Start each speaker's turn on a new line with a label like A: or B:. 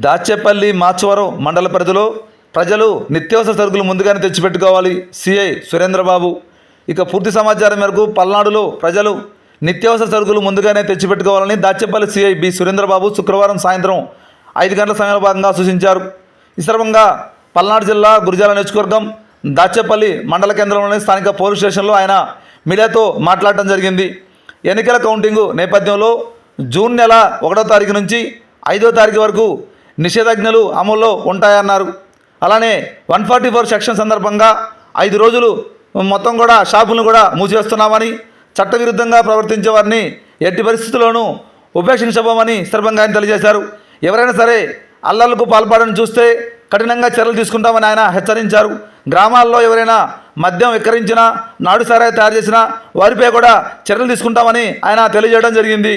A: దాచేపల్లి మాచవరం మండల పరిధిలో ప్రజలు నిత్యావసర సరుకులు ముందుగానే తెచ్చిపెట్టుకోవాలి. సిఐ సురేంద్రబాబు. ఇక పూర్తి సమాచారం మేరకు పల్నాడులో ప్రజలు నిత్యావసర సరుకులు ముందుగానే తెచ్చిపెట్టుకోవాలని దాచేపల్లి సిఐ బి సురేంద్రబాబు శుక్రవారం సాయంత్రం ఐదు గంటల సమయంలో భాగంగా సూచించారు. ఈ సందర్భంగా పల్నాడు జిల్లా గురిజాల నియోజకవర్గం దాచేపల్లి మండల కేంద్రంలోని స్థానిక పోలీస్ స్టేషన్లో ఆయన మీడియాతో మాట్లాడటం జరిగింది. ఎన్నికల కౌంటింగు నేపథ్యంలో జూన్ నెల ఒకటో తారీఖు నుంచి ఐదో తారీఖు వరకు నిషేధాజ్ఞలు అమల్లో ఉంటాయన్నారు. అలానే వన్ ఫార్టీ ఫోర్ సెక్షన్ సందర్భంగా ఐదు రోజులు మొత్తం కూడా షాపులను కూడా మూసివేస్తున్నామని చట్టవిరుద్ధంగా ప్రవర్తించే వారిని ఎట్టి పరిస్థితుల్లోనూ ఉపేక్షించబోమని సందర్భంగా ఆయన తెలియజేశారు. ఎవరైనా సరే అల్లర్లకు పాల్పడని చూస్తే కఠినంగా చర్యలు తీసుకుంటామని ఆయన హెచ్చరించారు. గ్రామాల్లో ఎవరైనా మద్యం విక్రయించినా నాడు సారాయి తయారు చేసినా వారిపై కూడా చర్యలు తీసుకుంటామని ఆయన తెలియజేయడం జరిగింది.